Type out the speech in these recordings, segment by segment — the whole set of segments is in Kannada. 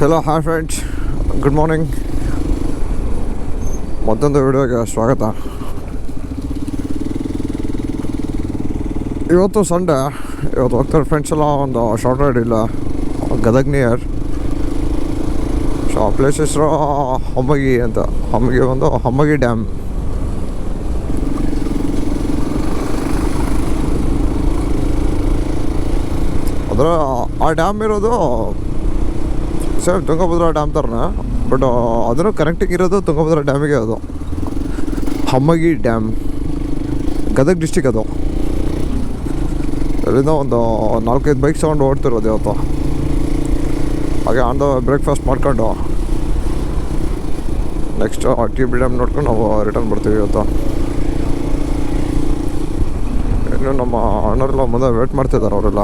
Hello hi friends good morning ಮತ್ತೊಂದು ವಿಡಿಯೋಗೆ ಸ್ವಾಗತ. ಇವತ್ತು ಸಂಡೇ ಇವತ್ತು ಹೋಗ್ತಾರೆ ಫ್ರೆಂಡ್ಸ್ ಎಲ್ಲ, ಒಂದು ಶಾರ್ಟ್ ರೈಡ್ ಇಲ್ಲ. ಗದಗ್ ನಿಯರ್ ಸೊ ಆ ಪ್ಲೇಸ್ ಹೆಸರು ಅಂತ. ಹಮ್ಮಗಿ ಒಂದು ಹಮ್ಮಗಿ ಡ್ಯಾಮ್ ಅದರ, ಆ ಡ್ಯಾಮ್ ಇರೋದು ಸೇಮ್ ತುಂಗಭದ್ರಾ ಡ್ಯಾಮ್ ಥರನೇ ಬಟ್ ಅದನ್ನು ಕನೆಕ್ಟಿಂಗ್ ಇರೋದು ತುಂಗಭದ್ರಾ ಡ್ಯಾಮಿಗೆ ಅದು. ಹಮ್ಮಗಿ ಡ್ಯಾಮ್ ಗದಗ್ ಡಿಸ್ಟಿಕ್ ಅದು. ಅಲ್ಲಿಂದ ಒಂದು ನಾಲ್ಕೈದು ಬೈಕ್ ತಗೊಂಡು ಓಡ್ತಿರೋದು ಇವತ್ತು ಹಾಗೆ ಆನ್ ದ ಬ್ರೇಕ್ಫಾಸ್ಟ್ ಮಾಡ್ಕೊಂಡು. ನೆಕ್ಸ್ಟ್ ಟಿ ಬಿ ಡ್ಯಾಮ್ ನೋಡ್ಕೊಂಡು ನಾವು ರಿಟರ್ನ್ ಬರ್ತೀವಿ ಇವತ್ತು. ಇನ್ನು ನಮ್ಮ ಅಣ್ಣರೆಲ್ಲ ಮುಂದೆ ವೇಟ್ ಮಾಡ್ತಿದ್ದಾರೆ ಅವರೆಲ್ಲ.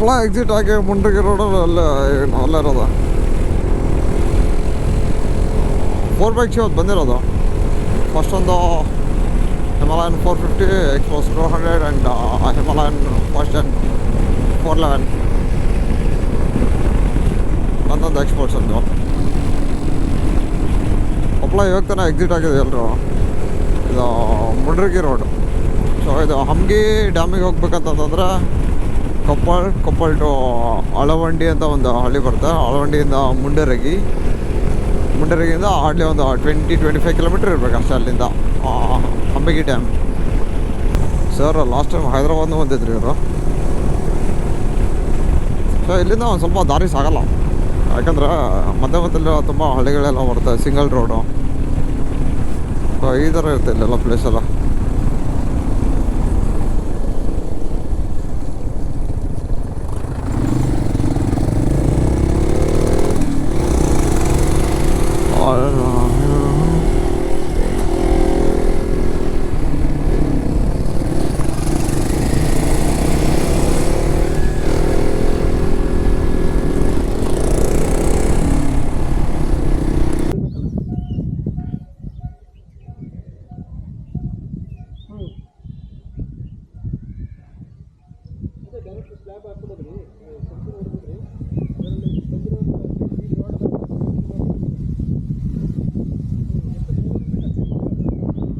ಕೊಪ್ಪಳ ಎಕ್ಸಿಟ್ ಆಗಿ ಮುಂಡ್ರಿಗೆ ರೋಡಲ್ಲಿ ಅಲ್ಲ ಅಲ್ಲೇ ಇರೋದು ಫೋರ್ ಬೈಕ್ ಇವತ್ತು ಬಂದಿರೋದು. ಫಸ್ಟ್ ಒಂದು Himalayan four fifty Xpulse two hundred and Himalayan first and four eleven ಒಂದೊಂದು ಎಕ್ಸ್ಪೋರ್ಟ್ಸ್ ಒಂದು. ಕೊಪ್ಪಳ ಇವಾಗ ತಾನೆ ಎಕ್ಸಿಟ್ ಆಗಿದೆ ಎಲ್ಲರೂ ಇದು, ಮುಂಡ್ರಿಗಿ ರೋಡ್ ಸೊ ಇದು ಹಮ್ಗಿ ಡ್ಯಾಮಿಗೆ ಹೋಗ್ಬೇಕಂತಂದ್ರೆ ಕೊಪ್ಪಳ ಕೊಪ್ಪಳ ಟು ಅಳವಂಡಿ ಅಂತ ಒಂದು ಹಳ್ಳಿ ಬರುತ್ತೆ. ಅಳವಂಡಿಯಿಂದ ಮುಂಡರಗಿ, ಮುಂಡರಗಿಯಿಂದ ಹಳ್ಳಿ ಒಂದು ಟ್ವೆಂಟಿ ಟ್ವೆಂಟಿ ಫೈವ್ ಕಿಲೋಮೀಟ್ರ್ ಇರಬೇಕು ಅಷ್ಟೇ ಅಲ್ಲಿಂದ. ಅಂಬಗಿ ಡ್ಯಾಮ್ ಸರ್ ಲಾಸ್ಟ್ ಟೈಮ್ ಹೈದ್ರಾಬಾದ್ನು ಬಂದಿದ್ರು ಇವರು. ಸೊ ಇಲ್ಲಿಂದ ಒಂದು ಸ್ವಲ್ಪ ದಾರಿ ಸಾಗಲ್ಲ. ಯಾಕಂದ್ರೆ ಮಧ್ಯ ಮಧ್ಯದಲ್ಲಿ ತುಂಬ ಹಳ್ಳಿಗಳೆಲ್ಲ ಬರುತ್ತೆ ಸಿಂಗಲ್ ರೋಡು ಸೊ ಈ ಥರ ಇರುತ್ತೆ ಇಲ್ಲೆಲ್ಲ ಪ್ಲೇಸೆಲ್ಲ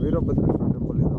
ವೀರಭದ್ರೇಶ್ವರ ಟೆಂಪಲ್ ಇದು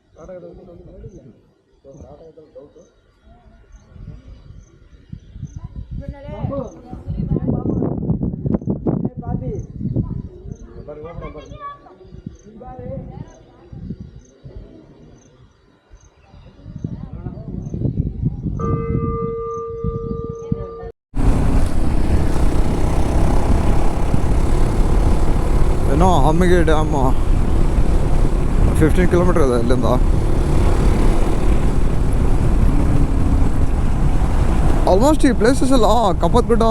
ಏನೋ ಹಮ್ಮಿಗೆ ಡ್ಯಾಮ್ ಫಿಫ್ಟೀನ್ ಕಿಲೋಮೀಟರ್ ಅದ ಅಲ್ಲಿಂದ ಆಲ್ಮೋಸ್ಟ್ ಈ ಪ್ಲೇಸಸ್ ಎಲ್ಲ ಕಪ್ಪತ್ಗುಡ್ಡ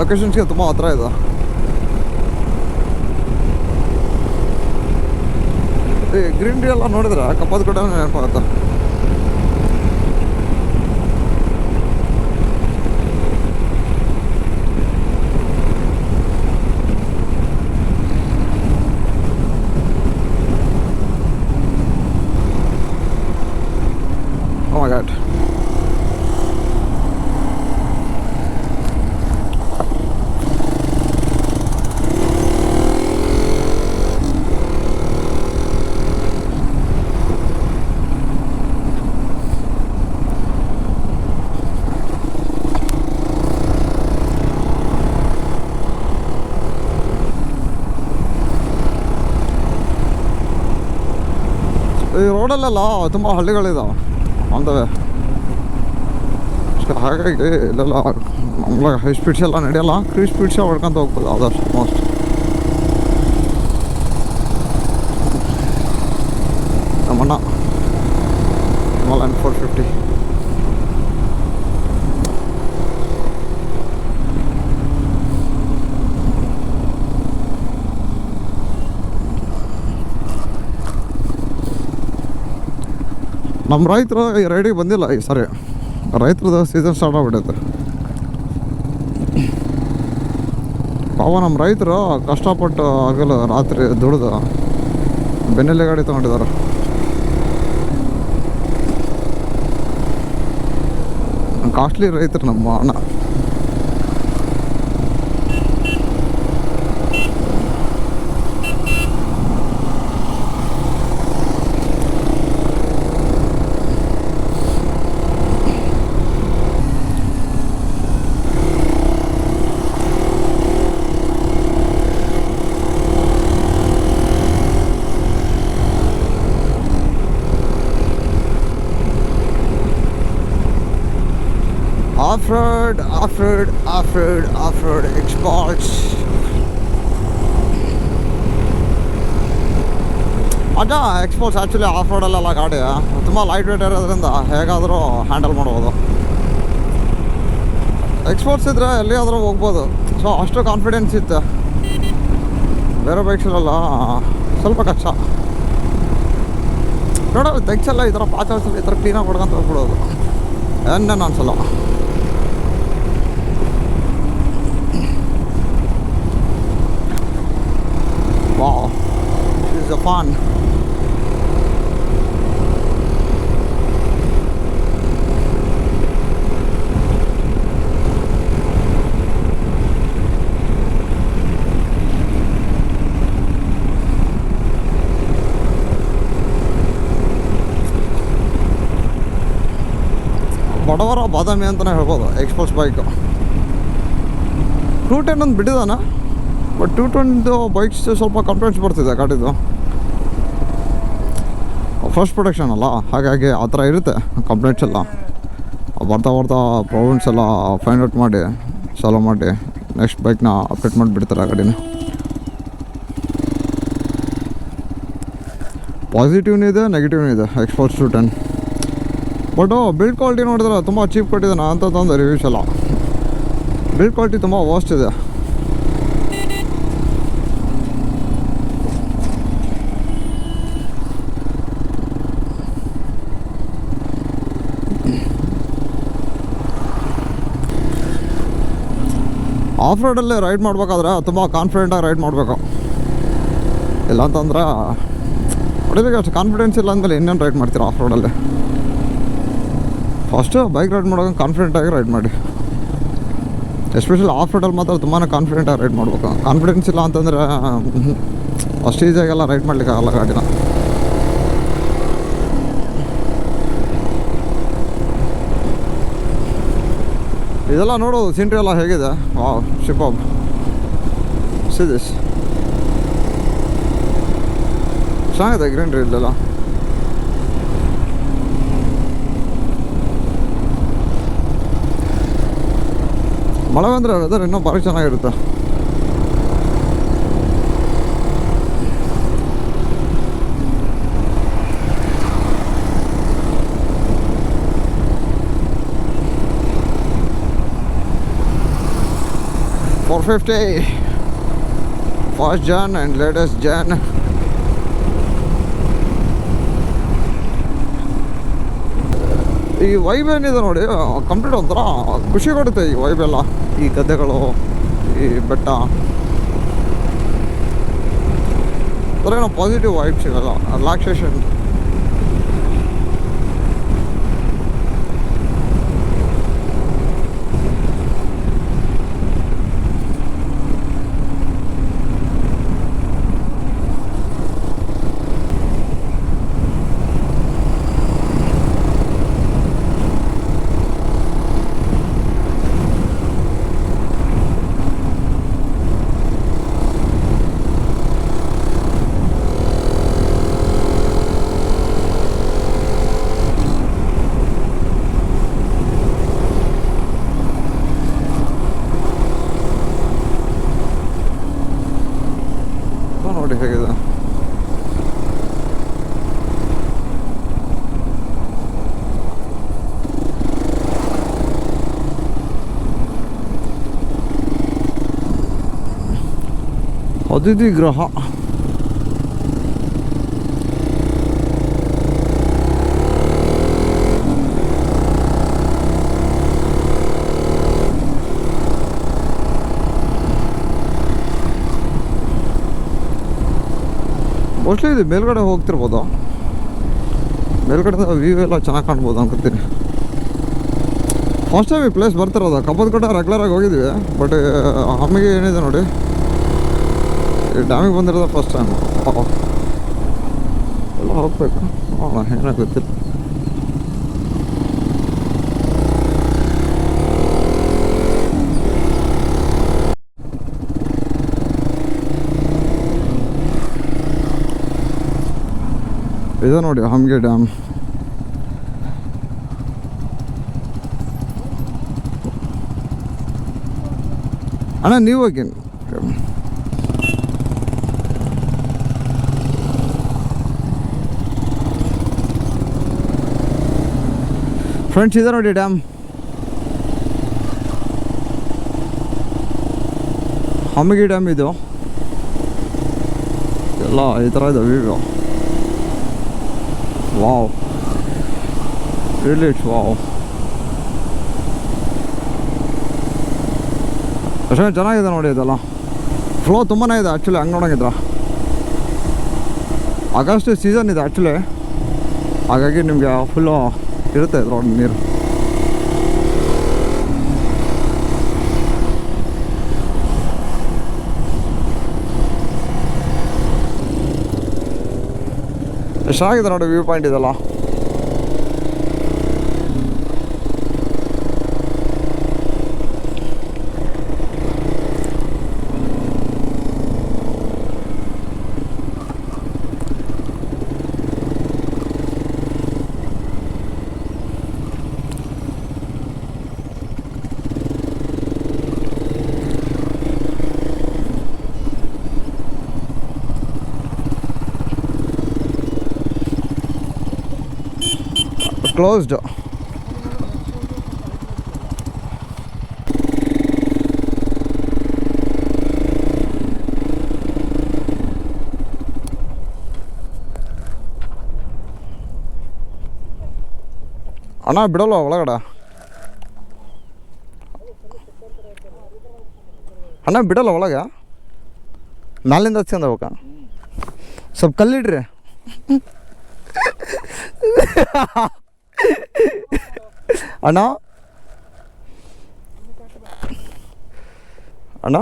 ಲೊಕೇಶನ್ಸ್ಗೆ ತುಂಬ ಹತ್ರ ಇದೆ. ಈ ಗ್ರೀನ್ರಿ ಎಲ್ಲ ನೋಡಿದ್ರೆ? ಕಪ್ಪತ್ಗುಡ್ಡ ನೆನಪಾಗುತ್ತೆ ಈ ರೋಡಲ್ಲೆಲ್ಲ ತುಂಬ ಹಳ್ಳಿಗಳಿದಾವೆ. ಆನ್ ದ ವೇ ಹಾಗಾಗಿ ಇಲ್ಲೆಲ್ಲ, ನಮ್ಗೆ ಹೈ ಸ್ಪೀಡ್ಸ್ ಎಲ್ಲ ನಡೆಯಲ್ಲ. ಕ್ರೀ ಸ್ಪೀಡ್ಸೇ ಹೊಡ್ಕೊಂತ ಹೋಗ್ಬೋದು, ಆದಷ್ಟು ಮೋಸ್ಟ್ ನಮ್ಮಣ್ಣ ಹಿಮಾಲಯನ್ ಫೋರ್ ಫಿಫ್ಟಿ ನಮ್ಮ ರೈತರು ಈ ರೈಡಿಗೆ ಬಂದಿಲ್ಲ. ಈ ಸರಿ ರೈತರದ್ದು ಸೀಸನ್ ಸ್ಟಾರ್ಟ್ ಆಗ್ಬಿಟ್ಟೈತೆ ಪಾವ ನಮ್ಮ ರೈತರು ಕಷ್ಟಪಟ್ಟು ಆಗಲು ರಾತ್ರಿ ದುಡ್ದು ಬೆನ್ನೆಲೆ ಗಾಡಿ ತೊಗೊಂಡಿದ್ದಾರೆ. ಕಾಸ್ಟ್ಲಿ ರೈತರು ನಮ್ಮ ಅಣ್ಣ. Off-road, off-road, off-road, exports. ಅಜ್ಜ ಎಕ್ಸ್ಪೋರ್ಟ್ಸ್ ಆ್ಯಕ್ಚುಲಿ ಆಫ್ ರೋಡಲ್ಲೆಲ್ಲ ಗಾಡಿ. ತುಂಬ ಲೈಟ್ ವೇಟ್ ಇರೋದ್ರಿಂದ ಹೇಗಾದರೂ ಹ್ಯಾಂಡಲ್ ಮಾಡ್ಬೋದು. ಎಕ್ಸ್ಪೋರ್ಟ್ಸ್ ಇದ್ದರೆ ಎಲ್ಲಿಯಾದರೂ ಹೋಗ್ಬೋದು. ಸೊ ಅಷ್ಟು ಕಾನ್ಫಿಡೆನ್ಸ್ ಇತ್ತು. ಬೇರೆ ಬೈಕ್ಸಲ್ಲೆಲ್ಲ ಸ್ವಲ್ಪ ಕಷ್ಟ. ನೋಡೋದು ತೆಗ್ಸಲ್ಲ ಈ ಥರ ಪಾಚಲ್ಸಲ್ಲ ಈ ಥರ ಕ್ಲೀನಾಗಿ ಹೊಡ್ಕೊಂತ ಹೋಗ್ಬಿಡೋದು. ಏನೇನು ಅನ್ಸಲ್ಲ. Wow, this is a fun. ಬಡವರ ಬಾದಾಮಿ ಅಂತಲೇ ಹೇಳ್ಬೋದು ಎಕ್ಸ್ಪೋರ್ಟ್ಸ್ ಬೈಕು ಟೂ ಟೆನ್ ಒಂದು ಬಿಟ್ಟಿದ್ದಾನೆ? ಬಟ್ ಟೂ ಟ್ವೆಂಟಿದು ಬೈಕ್ಸ್ ಸ್ವಲ್ಪ ಕಂಪ್ಲೇಂಟ್ಸ್ ಬರ್ತಿದೆ ಗಾಡಿದು. ಫಸ್ಟ್ ಪ್ರೊಡಕ್ಷನ್ ಅಲ್ಲ ಹಾಗಾಗಿ ಆ ಥರ ಇರುತ್ತೆ ಕಂಪ್ಲೇಂಟ್ಸ್ ಎಲ್ಲ. ಬರ್ತಾ ಬರ್ತಾ ಪ್ರಾಬ್ಲಮ್ಸ್ ಎಲ್ಲ ಫೈಂಡ್ ಔಟ್ ಮಾಡಿ ಸಾಲ್ವ್ ಮಾಡಿ ನೆಕ್ಸ್ಟ್ ಬೈಕ್ನ ಅಪ್ಡೇಟ್ ಮಾಡಿಬಿಡ್ತಾರೆ ಆ ಗಾಡಿನ. ಪಾಸಿಟಿವ್ನೂ ಇದೆ ನೆಗೆಟಿವ್ನೂ ಇದೆ Xpulse two ten but build quality ನೋಡಿದ್ರೆ ತುಂಬ ಚೀಪ್ ಕೊಟ್ಟಿದ್ದಾನೆ ಅಂತ ತಂದೆ ರಿವ್ಯೂಸ್ ಎಲ್ಲ. ಬಿಲ್ಡ್ ಕ್ವಾಲಿಟಿ ತುಂಬ ವರ್ಸ್ಟ್ ಇದೆ. ಆಫ್ ರೋಡಲ್ಲೇ ರೈಡ್ ಮಾಡಬೇಕಾದ್ರೆ ತುಂಬ ಕಾನ್ಫಿಡೆಂಟಾಗಿ ರೈಡ್ ಮಾಡಬೇಕು. ಇಲ್ಲ ಅಂತಂದ್ರೆ ಹೊಡಿಬೇಕು ಅಷ್ಟು ಕಾನ್ಫಿಡೆನ್ಸ್ ಇಲ್ಲ ಅಂದಮೇಲೆ ಇನ್ನೇನು ರೈಡ್ ಮಾಡ್ತೀರಾ ಆಫ್ ರೋಡಲ್ಲಿ ಫಸ್ಟು ಬೈಕ್ ರೈಡ್ ಮಾಡೋಕೆ ಕಾನ್ಫಿಡೆಂಟಾಗಿ ರೈಡ್ ಮಾಡಿ. ಎಸ್ಪೆಷಲಿ ಆಫ್ ರೋಡಲ್ಲಿ ಮಾತ್ರ ತುಂಬಾ ಕಾನ್ಫಿಡೆಂಟಾಗಿ ರೈಡ್ ಮಾಡಬೇಕು. ಕಾನ್ಫಿಡೆನ್ಸ್ ಇಲ್ಲ ಅಂತಂದರೆ. ಅಷ್ಟು ಈಸಿಯಾಗೆಲ್ಲ ರೈಡ್ ಮಾಡ್ಲಿಕ್ಕೆ ಆಗಲ್ಲ ಗಾಡಿನ. ಇದೆಲ್ಲ ನೋಡೋದು ಸಿಂಟ್ರಿ ಎಲ್ಲ ಹೇಗಿದೆ? ವಾವ್ ಶಿಪಾಬ್ ಸಿದಿಸ್ ಚೆನ್ನಾಗಿದೆ ಗ್ರೀನ್ರಿ ಇಲ್ಲೆಲ್ಲ ಮಳೆ ಬಂದರೆ ವೆದರ್ ಇನ್ನೂ ಭಾರಿ ಚೆನ್ನಾಗಿರುತ್ತೆ. Four first fast and latest gen ಈ ವೈಬ್ ಏನಿದೆ ನೋಡಿ ಕಂಪ್ಲೀಟ್ ಒಂಥರ ಖುಷಿ ಕೊಡುತ್ತೆ ಈ ವೈಬ್ ಎಲ್ಲ, ಈ ಗದ್ದೆಗಳು, ಈ ಬೆಟ್ಟ. ಏನೋ ಪಾಸಿಟಿವ್ ವೈಬ್ ಸಿಗಲ್ಲ ರಿಲ್ಯಾಕ್ಸೇಷನ್ রেখে গেলাম 어디디 그러 ಮೋಸ್ಟ್ಲಿ ಇದು ಮೇಲ್ಗಡೆ ಹೋಗ್ತಿರ್ಬೋದು. ಮೇಲ್ಗಡೆ ವ್ಯೂ ಎಲ್ಲ ಚೆನ್ನಾಗಿ ಕಾಣ್ಬೋದು ಅನ್ಕೋತೀನಿ. ಫಸ್ಟ್ ಟೈಮ್ ಈ ಪ್ಲೇಸ್ ಬರ್ತಿರೋದು. ಕಬ್ಬದ ಕಟ್ಟ ರೆಗ್ಯುಲರಾಗಿ ಹೋಗಿದ್ವಿ. ಬಟ್ ಹಮ್ಮಿಗೆ ಏನಿದೆ ನೋಡಿ. ಡ್ಯಾಮಿಗೆ ಬಂದಿರೋದು ಫಸ್ಟ್ ಟೈಮ್ ಎಲ್ಲ ಹೋಗ್ಬೇಕು. ನೋಡೋಣ ಏನೋ ಇದು ನೋಡಿ ಹಮ್ಗೆ ಡ್ಯಾಮ್ ಅಣ್ಣ, ನೀವು ಹೋಗಿ. ಫ್ರೆಂಡ್ಸ್ ಇದೆ ನೋಡಿ ಡ್ಯಾಮ್ ಹಮಗಿ ಡ್ಯಾಮ್ ಇದು. ಎಲ್ಲ ಈ ಥರ ಇದೆ wow. ಇಟ್ಸ್ ವಾವ್ ಅಷ್ಟೇ ಚೆನ್ನಾಗಿದೆ ನೋಡಿ ಇದೆಲ್ಲ. ಫ್ಲೋ ತುಂಬಾ ಇದೆ ಆ್ಯಕ್ಚುಲಿ ಹಂಗೆ ನೋಡೋಂಗಿದ್ರ. ಆಗಸ್ಟ್ ಸೀಸನ್ ಇದೆ ಆ್ಯಕ್ಚುಲಿ ಹಾಗಾಗಿ ನಿಮಗೆ ಫುಲ್ಲು ಇರುತ್ತೆ ರೋಡ್ ನೀರು. ಎಷ್ಟಾಗಿದೆ ನೋಡಿ ವ್ಯೂ ಪಾಯಿಂಟ್ ಇದೆಲ್ಲ ಕ್ಲೋಸ್ಡ್ ಅಣ್ಣ ಬಿಡಲ್ವ ಒಳಗಡೆ ಅಣ್ಣ ಬಿಡಲ್ಲ ಒಳಗೆ ಮ್ಯಾಲಿಂದ ಹಚ್ಕೊಂಡ್ ಹೋಗ್ಬೇಕಾ ಸ್ವಲ್ಪ ಕಲ್ಲಿಡ್ರಿ ಅಣ್ಣ ಅಣ್ಣ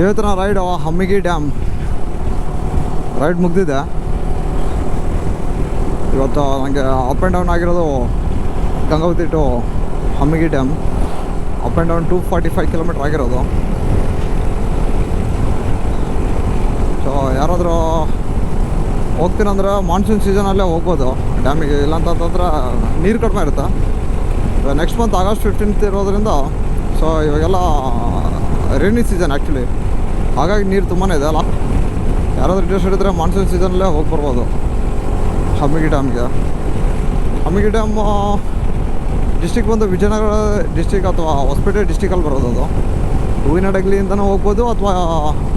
ಇವತ್ತಿನ ರೈಡು ಹಮ್ಮಿಗಿ ಡ್ಯಾಮ್. ರೈಡ್ ಮುಗ್ದಿದೆ. ಇವತ್ತು ನನಗೆ ಅಪ್ ಆ್ಯಂಡ್ ಡೌನ್ ಆಗಿರೋದು Gangavathi to Hammigi dam. Up and down two forty five kilometre ಆಗಿರೋದು. ಸೊ ಯಾರಾದರೂ ಹೋಗ್ತೀನಂದ್ರೆ ಮಾನ್ಸೂನ್ ಸೀಸನಲ್ಲೇ ಹೋಗ್ಬೋದು. ಡ್ಯಾಮಿಗೆ ಇಲ್ಲಾಂತಂದ್ರೆ ನೀರು ಕಡಿಮೆ ಇರುತ್ತೆ. ನೆಕ್ಸ್ಟ್ ಮಂತ್ ಆಗಸ್ಟ್ ಫಿಫ್ಟೀನ್ತ್ ಇರೋದ್ರಿಂದ ಸೊ ಇವಾಗೆಲ್ಲ ರೈನಿ ಸೀಸನ್ ಆ್ಯಕ್ಚುಲಿ ಹಾಗಾಗಿ ನೀರು ತುಂಬಾ ಇದೆ ಅಲ್ಲ? ಯಾರಾದರೂ ಇಂಟ್ರೆಸ್ಟ್ ಇದ್ದರೆ ಮಾನ್ಸೂನ್ ಸೀಸನಲ್ಲೇ ಹೋಗಿ ಬರ್ಬೋದು. ಹಮ್ಮಿಗಿ ಡ್ಯಾಮ್ಗೆ. ಹಮ್ಮಿಗಿ ಡ್ಯಾಮ್ ಡಿಸ್ಟಿಕ್ ಬಂದು ವಿಜಯನಗರ ಡಿಸ್ಟಿಕ್ ಅಥವಾ ಹೊಸಪೇಟೆ ಡಿಸ್ಟಿಕಲ್ಲಿ ಬರೋದು ಅದು. ಹೂವಿನಡಗಲಿಯಿಂದನೂ ಹೋಗ್ಬೋದು ಅಥವಾ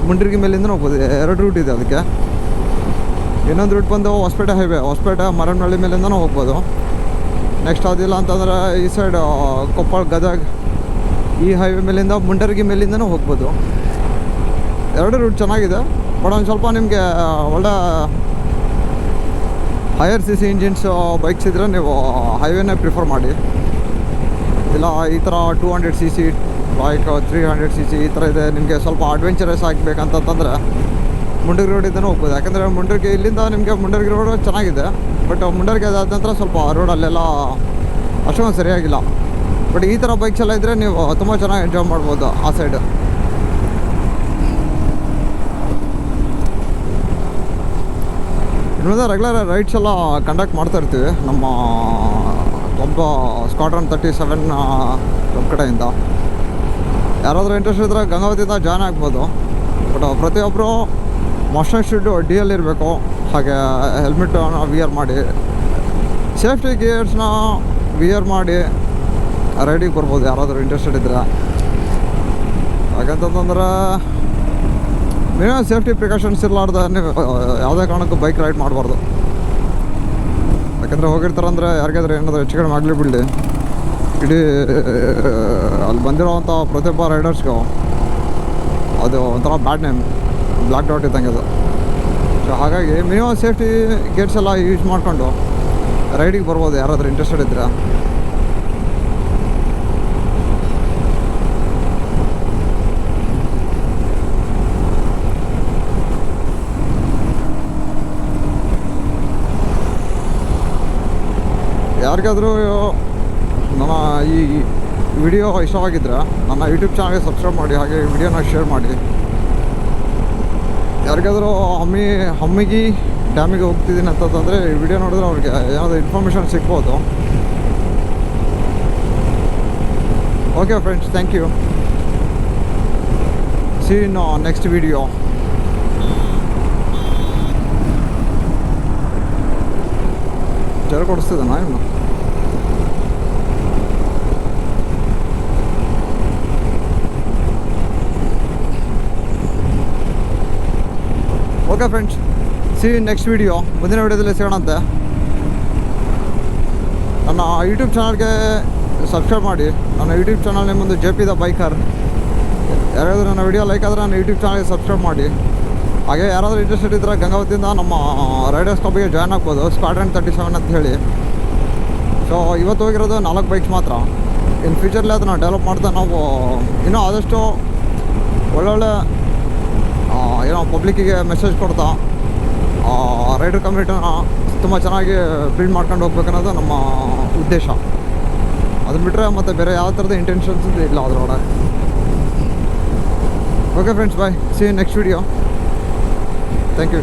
ಮುಂಡ್ರಿಗಿ ಮೇಲಿಂದನೂ ಹೋಗ್ಬೋದು. ಎರಡು ರೂಟ್ ಇದೆ ಅದಕ್ಕೆ. ಇನ್ನೊಂದು ರೂಟ್ ಬಂದು ಹೊಸಪೇಟೆ ಹೈವೇ ಹೊಸಪೇಟೆ ಮರಮನಹಳ್ಳಿ ಮೇಲಿಂದನೂ ಹೋಗ್ಬೋದು. ನೆಕ್ಸ್ಟ್ ಅದಿಲ್ಲ ಅಂತಂದ್ರೆ ಈ ಸೈಡ್ ಕೊಪ್ಪಳ ಗದಗ್ ಈ ಹೈವೇ ಮೇಲಿಂದ, ಮುಂಡರಗಿ ಮೇಲಿಂದನೂ ಹೋಗ್ಬೋದು. ಎರಡು ರೂಟ್ ಚೆನ್ನಾಗಿದೆ ಬಟ್ ಒಂದು ಸ್ವಲ್ಪ ನಿಮಗೆ ಒಳ್ಳೆ higher C C engines bikes ಇದ್ದರೆ ನೀವು ಹೈವೇನೇ ಪ್ರಿಫರ್ ಮಾಡಿ. ಇಲ್ಲ, ಈ ಥರ two hundred C C bike three hundred C C ಈ ಥರ ಇದೆ, ನಿಮಗೆ ಸ್ವಲ್ಪ ಅಡ್ವೆಂಚರಸ್ ಆಗಬೇಕಂತಂತಂದರೆ ಮುಂಡರ್ಗಿ ರೋಡ್ ಇದನ್ನು ಹೋಗ್ಬೋದು. ಯಾಕಂದರೆ ಮುಂಡರ್ಗಿ, ಇಲ್ಲಿಂದ ನಿಮಗೆ ಮುಂಡರ್ಗಿ ರೋಡ್ ಚೆನ್ನಾಗಿದೆ ಬಟ್ ಮುಂಡರ್ಗಿ ಅದಾದ ನಂತರ ಸ್ವಲ್ಪ ರೋಡಲ್ಲೆಲ್ಲ ಅಷ್ಟೊಂದು ಸರಿಯಾಗಿಲ್ಲ. ಬಟ್ ಈ ಥರ ಬೈಕ್ಸ್ ಎಲ್ಲ ಇದ್ದರೆ ನೀವು ತುಂಬ ಚೆನ್ನಾಗಿ ಎಂಜಾಯ್ ಮಾಡ್ಬೋದು ಆ ಸೈಡ್ ಇನ್ನೊಂದು ರೆಗ್ಯುಲರ್ ರೈಡ್ಸ್ ಎಲ್ಲ ಕಂಡಕ್ಟ್ ಮಾಡ್ತಾ ಇರ್ತೀವಿ. ನಮ್ಮ ಒಬ್ಬ ಸ್ಕ್ವಾಡ್ರನ್ ತರ್ಟಿ ಸೆವೆನ್ ನಮ್ಮ ಕಡೆಯಿಂದ. ಯಾರಾದರೂ ಇಂಟ್ರೆಸ್ಟ್ ಇದ್ದರೆ ಗಂಗಾವತಿಯಿಂದ ಜಾಯ್ನ್ ಆಗ್ಬೋದು. ಬಟ್ ಪ್ರತಿಯೊಬ್ಬರು ಮೋಷನ್ ಶೀಲ್ಡು ಡಿ ಎಲ್ ಇರಬೇಕು. ಹಾಗೆ ಹೆಲ್ಮೆಟನ್ನು ವಿಯರ್ ಮಾಡಿ. ಸೇಫ್ಟಿ ಗೇರ್ಸ್ನ ವಿಯರ್ ಮಾಡಿ. ರೈಡಿಗೆ ಬರ್ಬೋದು ಯಾರಾದರೂ ಇಂಟ್ರೆಸ್ಟೆಡ್ ಇದ್ದರೆ ಯಾಕಂತಂದ್ರೆ ಮಿನಿಮಮ್ ಸೇಫ್ಟಿ ಪ್ರಿಕಾಷನ್ಸ್ ಇರಲಾರ್ದ ಯಾವುದೇ ಕಾರಣಕ್ಕೂ ಬೈಕ್ ರೈಡ್ ಮಾಡಬಾರ್ದು. ಯಾಕಂದರೆ ಹೋಗಿರ್ತಾರಂದ್ರೆ ಯಾರಿಗಾದ್ರೂ ಏನಾದರೂ ಹೆಚ್ಚು ಕಡಿಮೆ ಆಗಲಿ ಬಿಡಲಿ. ಇಡೀ, ಅಲ್ಲಿ ಬಂದಿರೋವಂಥ ಪ್ರತಿಯೊಬ್ಬ ರೈಡರ್ಸ್ಗೂ ಅದು ಒಂಥರ ಬ್ಯಾಡ್ ನೇಮ್ ಬ್ಲ್ಯಾಕ್ ಡಾಟ್ ಇದ್ದಂಗೆ ಅದು. ಸೊ ಹಾಗಾಗಿ ಮಿನಿಮಮ್ ಸೇಫ್ಟಿ ಗೇಟ್ಸ್ ಎಲ್ಲ ಯೂಸ್ ಮಾಡಿಕೊಂಡು ರೈಡಿಗೆ ಬರ್ಬೋದು, ಯಾರಾದರೂ ಇಂಟ್ರೆಸ್ಟೆಡ್ ಇದ್ದರೆ ಯಾರಿಗಾದರೂ ನನ್ನ ಈ ವಿಡಿಯೋ ಇಷ್ಟವಾಗಿದ್ದರೆ ನನ್ನ ಯೂಟ್ಯೂಬ್ ಚಾನಲ್ಗೆ ಸಬ್ಸ್ಕ್ರೈಬ್ ಮಾಡಿ, ಹಾಗೆ ವಿಡಿಯೋನ ಶೇರ್ ಮಾಡಿ. ಯಾರಿಗಾದರೂ ಹಮ್ಮಿ, ಹಮ್ಮಿಗೆ ಡ್ಯಾಮಿಗೆ ಹೋಗ್ತಿದ್ದೀನಿ ಅಂತಂದರೆ ಈ ವಿಡಿಯೋ ನೋಡಿದ್ರೆ ಅವ್ರಿಗೆ ಏನಾದರೂ ಇನ್ಫಾರ್ಮೇಷನ್ ಸಿಗ್ಬೋದು. Okay friends thank you see in next video ಕೊಡಿಸ್ತಿದ್ದಾನ ಇವನು? Okay friends see next video ಮುಂದಿನ ವಿಡಿಯೋದಲ್ಲಿ ಸಿಗೋಣಂತೆ. ನನ್ನ ಯೂಟ್ಯೂಬ್ ಚಾನಲ್ಗೆ ಸಬ್ಸ್ಕ್ರೈಬ್ ಮಾಡಿ. ನನ್ನ ಯೂಟ್ಯೂಬ್ ಚಾನಲ್ ನಿಮ್ಮೊಂದು ಜೆ ಪಿ ದ ಬೈಕರ್ ಯಾರಾದರೂ ನನ್ನ ವೀಡಿಯೋ ಲೈಕ್ ಆದರೆ ನನ್ನ ಯೂಟ್ಯೂಬ್ ಚಾನಲ್ಗೆ ಸಬ್ಸ್ಕ್ರೈಬ್ ಮಾಡಿ. ಹಾಗೆ ಯಾರಾದರೂ ಇಂಟ್ರೆಸ್ಟೆಡ್ ಇದ್ದರೆ ಗಂಗಾವತಿಯಿಂದ ನಮ್ಮ ರೈಡರ್ಸ್ ಕ್ಲಬ್ಗೆ ಜಾಯ್ನ್ ಆಗ್ಬೋದು. ಸ್ಕ್ವಾಡ್ರನ್ ತರ್ಟಿ ಸೆವೆನ್ ಅಂತ ಹೇಳಿ. ಸೊ ಇವತ್ತು ಹೋಗಿರೋದು ನಾಲ್ಕು ಬೈಕ್ಸ್ ಮಾತ್ರ. ಇನ್ ಫ್ಯೂಚರ್ಲಿ ಅದನ್ನು ಡೆವಲಪ್ ಮಾಡ್ತಾ ನಾವು ಇನ್ನೂ ಆದಷ್ಟು ಒಳ್ಳೊಳ್ಳೆ ಏನೋ ಪಬ್ಲಿಕ್ಕಿಗೆ ಮೆಸೇಜ್ ಕೊಡ್ತಾ. ರೈಡರ್ ಕಮ್ಯುನಿಟಿನ ತುಂಬ ಚೆನ್ನಾಗಿ ಬಿಲ್ಡ್ ಮಾಡ್ಕೊಂಡು ಹೋಗ್ಬೇಕನ್ನೋದು ನಮ್ಮ ಉದ್ದೇಶ. ಅದನ್ನ ಬಿಟ್ಟರೆ ಮತ್ತು ಬೇರೆ ಯಾವ ಥರದ ಇಂಟೆನ್ಷನ್ಸ್ ಇಲ್ಲ ಅದರೊಳಗೆ. Okay friends bye see next video thank you